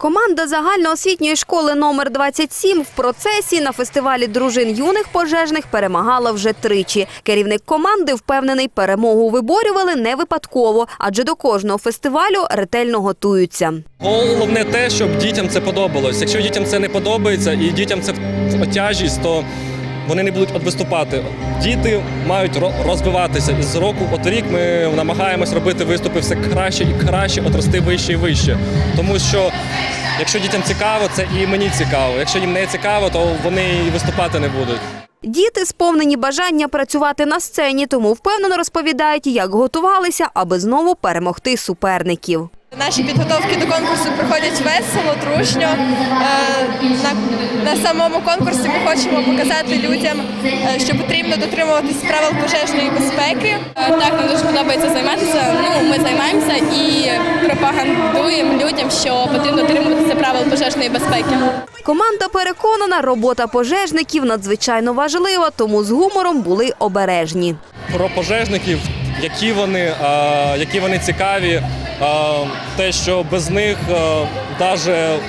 Команда загальноосвітньої школи номер 27 в процесі на фестивалі дружин юних пожежних перемагала вже тричі. Керівник команди впевнений, перемогу виборювали не випадково, адже до кожного фестивалю ретельно готуються. Головне те, щоб дітям це подобалось. Якщо дітям це не подобається і дітям це тяжість, то вони не будуть от виступати. Діти мають розвиватися. І з року от рік ми намагаємось робити виступи все краще і краще, от рости вище і вище. Тому що якщо дітям цікаво, це і мені цікаво. Якщо їм не цікаво, то вони і виступати не будуть. Діти сповнені бажання працювати на сцені, тому впевнено розповідають, як готувалися, аби знову перемогти суперників. Наші підготовки до конкурсу проходять весело, дружньо. Е, На, на самому конкурсі ми хочемо показати людям, е, що потрібно дотримуватись правил пожежної безпеки. Так, нам дуже подобається займатися. Ну, ми займаємося і пропагандуємо людям, що потрібно дотримуватися правил пожежної безпеки. Команда переконана, робота пожежників надзвичайно важлива, тому з гумором були обережні. про пожежників, які вони, е, які вони цікаві. Е, те, що без них навіть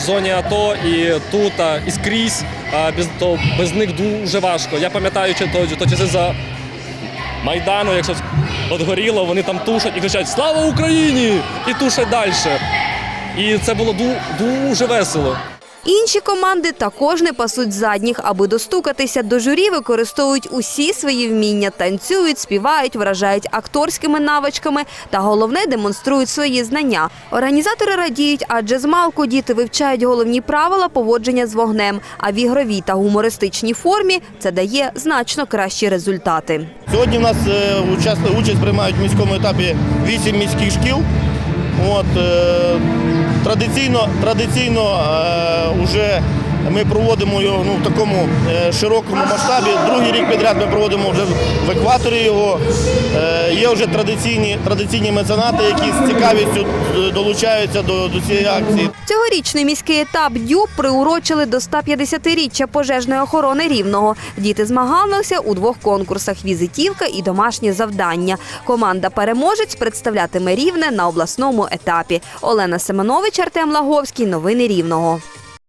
зоні АТО і тут, і скрізь, без, то без них дуже важко. Я пам'ятаю, чи то, то часи за Майдану, якщо от вони там тушать і кричать Слава Україні! і тушать далі. І це було ду- дуже весело. Інші команди також не пасуть задніх, аби достукатися до журі, використовують усі свої вміння, танцюють, співають, вражають акторськими навичками та головне демонструють свої знання. Організатори радіють, адже з малку діти вивчають головні правила поводження з вогнем. А в ігровій та гумористичній формі це дає значно кращі результати. Сьогодні в нас е, участь, приймають в міському етапі 8 міських шкіл. От, е, традиційно традиційно е, вже ми проводимо його ну, в такому е, широкому масштабі. Другий рік підряд ми проводимо вже в екваторі його. Е, є вже традиційні, традиційні меценати, які з цікавістю е, долучаються до, до цієї акції. Цьогорічний міський етап ДЮБ приурочили до 150-річчя пожежної охорони Рівного. Діти змагалися у двох конкурсах – візитівка і домашнє завдання. Команда «Переможець» представлятиме Рівне на обласному етапі. Олена Семенович, Артем Лаговський. Новини Рівного.